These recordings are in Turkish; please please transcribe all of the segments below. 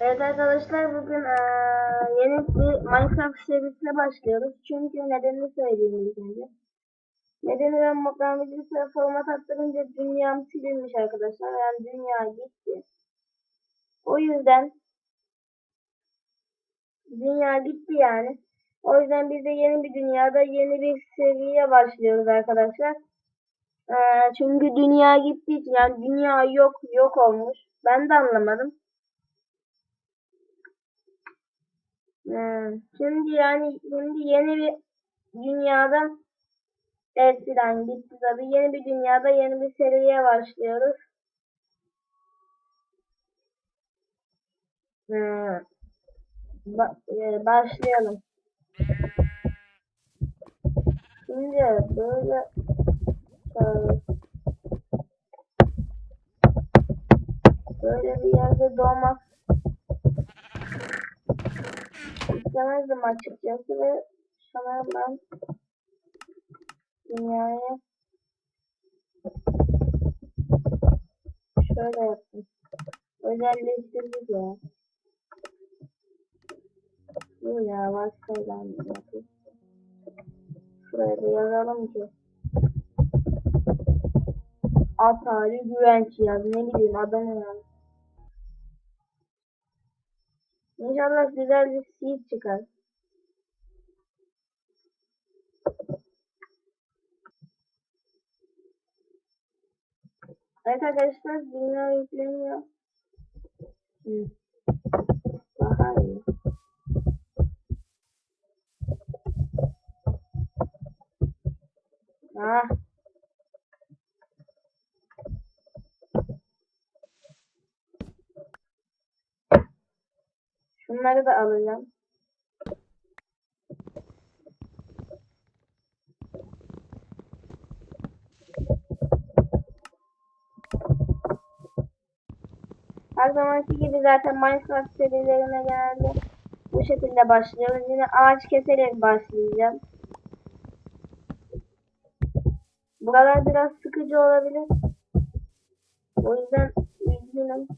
Evet arkadaşlar bugün eee, yeni bir Minecraft serisine başlıyoruz. Çünkü nedenini söyleyeyim önce. Nedeni ben, bilgisayara format attırınca dünyam silinmiş arkadaşlar. Yani dünya gitti. O yüzden dünya gitti yani. O yüzden biz de yeni bir dünyada yeni bir seriye başlıyoruz arkadaşlar. Eee, çünkü dünya gittiği için yani dünya yok yok olmuş. Ben de anlamadım. Hmm, Şimdi yani şimdi yeni bir dünyada eskiden gitti tabi yeni bir dünyada yeni bir seriye başlıyoruz. Ba- e, başlayalım. Şimdi böyle böyle bir yerde doğmak istemezdim açıkçası ve sanırım ben dünyayı şöyle yaptım. Özelleştirdik ya. Bu ya varsayılan yapayım. Şuraya da yazalım ki Atari güvenç yaz ne bileyim adamı yaz. İnşallah güzel bir seed çıkar. Evet arkadaşlar dünya yükleniyor. Hı. Daha iyi. Ah. Şunları da alacağım. Her zamanki gibi zaten Minecraft serilerine genelde bu şekilde başlıyoruz. Yine ağaç keserek başlayacağım. Buralar biraz sıkıcı olabilir. O yüzden üzgünüm.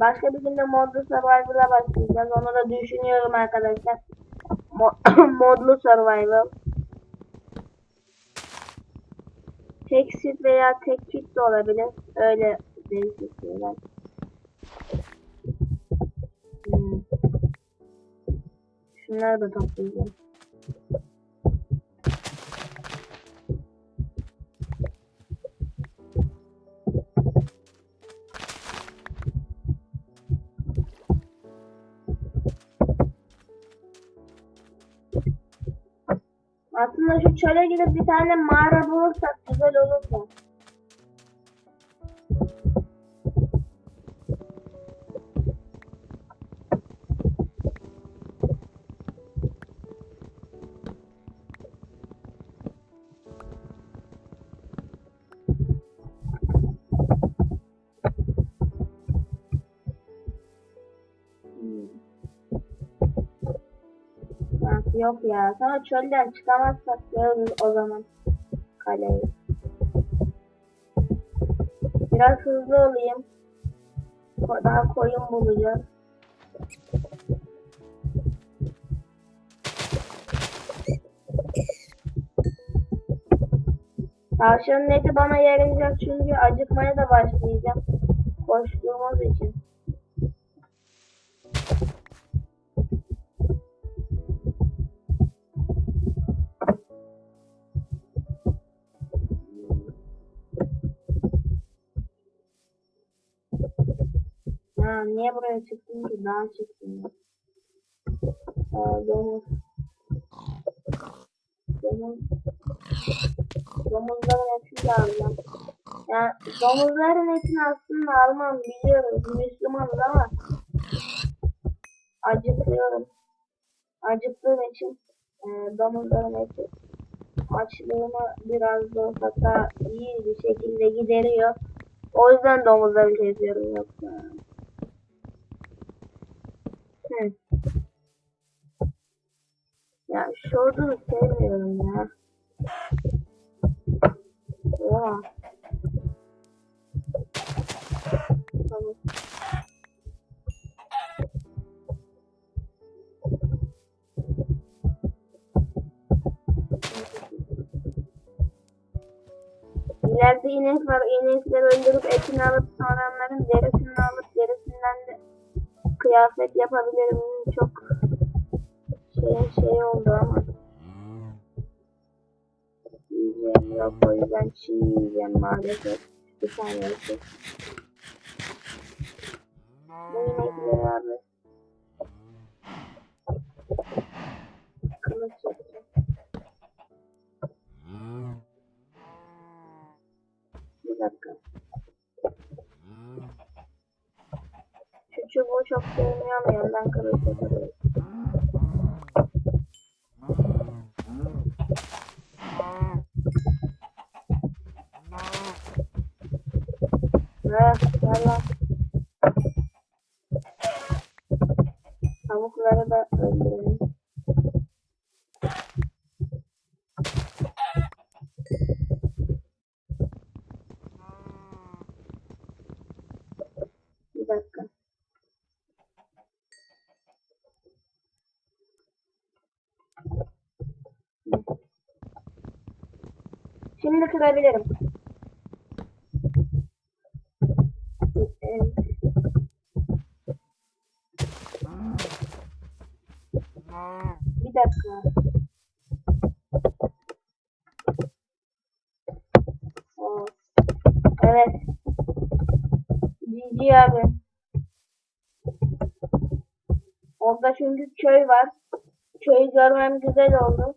Başka bir günde modlu survival'a başlayacağız. Onu da düşünüyorum arkadaşlar. Mo- modlu survival. Tek sit veya tek kit de olabilir. Öyle değişik şeyler. Hmm. Şunları da toplayacağım. Aslında şu çöle gidip bir tane mağara bulursak güzel olur da. Yok ya. Sonra çölden çıkamazsak görürüz o zaman kaleyi. Biraz hızlı olayım. Daha koyun bulacağız. Tavşanın eti bana yarayacak çünkü acıkmaya da başlayacağım. Koştuğumuz için. Ha, niye buraya çıktım ki? Daha çıktım ya. Aa, domuz. Domuz. Domuzların etini de alacağım. Yani domuzların etini aslında almam biliyorum. Müslümanız ama acıkıyorum. Acıktığım için e, domuzların eti açlığımı biraz da olsa iyi bir şekilde gideriyor. O yüzden domuzları kesiyorum yoksa. Ya şortunu sevmiyorum ya. Ya. İleride inek var. İnekleri öldürüp etini alıp sonra onların derisini alıp derisinden de kıyafet yapabilirim. Çok şey şey oldu ama. Yiyeceğim yok o yüzden çiğ yiyeceğim maalesef. Bir tanesi. Bu inekleri abi. Kılıç yapacağım. Bir dakika. Şu çubuğu çok sevmiyorum ya ondan kılıç yapıyorum. Ah, gel lan. Tavukları da öldürelim. Bir dakika. Şimdi kırabilirim. Bir dakika. Evet. GG abi. Orada çünkü köy var. Köyü görmem güzel oldu.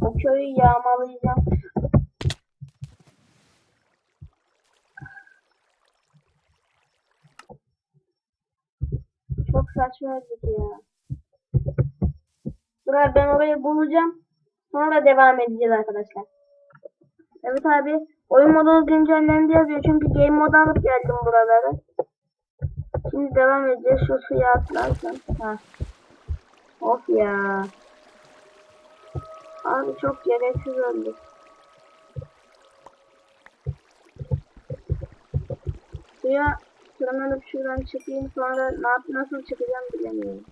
O köyü yağmalayacağım. Çok saçma öldük ya. Dur abi ben orayı bulacağım. Sonra devam edeceğiz arkadaşlar. Evet abi. Oyun modu güncellendi yazıyor. Çünkü game modu alıp geldim buraları. Şimdi devam edeceğiz. Şu suya atlarsın. Ha. Of ya. Abi çok gereksiz öldük. Suya tırmanıp şuradan çıkayım sonra ne nasıl çıkacağım bilemiyorum.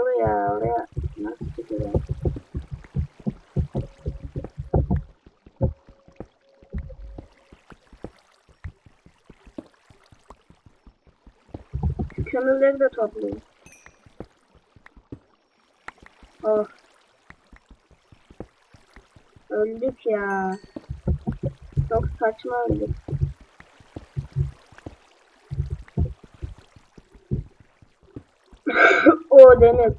Dur ya oraya nasıl çıkacağım? Şu kömürleri de toplayayım. Oh. Öldük ya. Çok saçma öldük. O demir.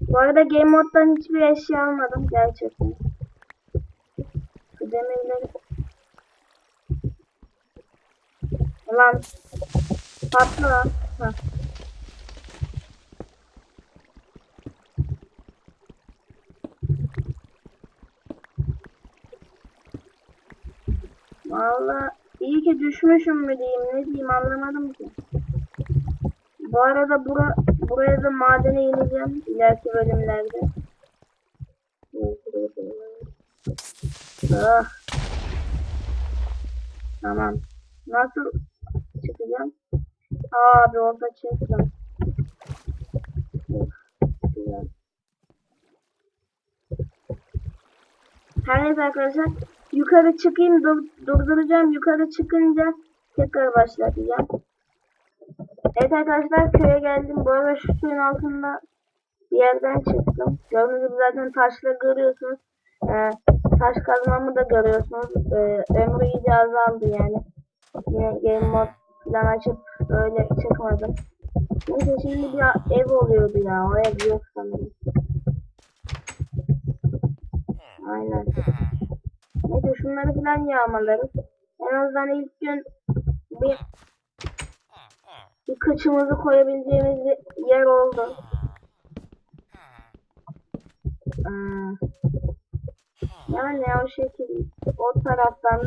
Bu arada game moddan hiçbir eşya almadım gerçekten. Demirleri... Ulan patla lan. Ha. Valla iyi ki düşmüşüm mü diyeyim ne diyeyim anlamadım ki. Bu arada bura, buraya da madene ineceğim ileriki bölümlerde. Ah. Tamam. Nasıl çıkacağım? Abi orada güzel. Her neyse arkadaşlar yukarı çıkayım dur, durduracağım yukarı çıkınca tekrar başlatacağım. Evet arkadaşlar köye geldim. Bu arada şu suyun altında bir yerden çıktım. Gördüğünüz gibi zaten taşları görüyorsunuz. Ee, taş kazmamı da görüyorsunuz. Ee, ömrü iyice azaldı yani. Yine game mod falan açıp öyle çıkmadım. Neyse şimdi bir ev oluyordu ya. O ev yok sanırım. Aynen. Neyse şunları falan yağmalarız. En azından ilk gün bir bir kıçımızı koyabileceğimiz bir yer oldu. Yani o şekilde o taraftan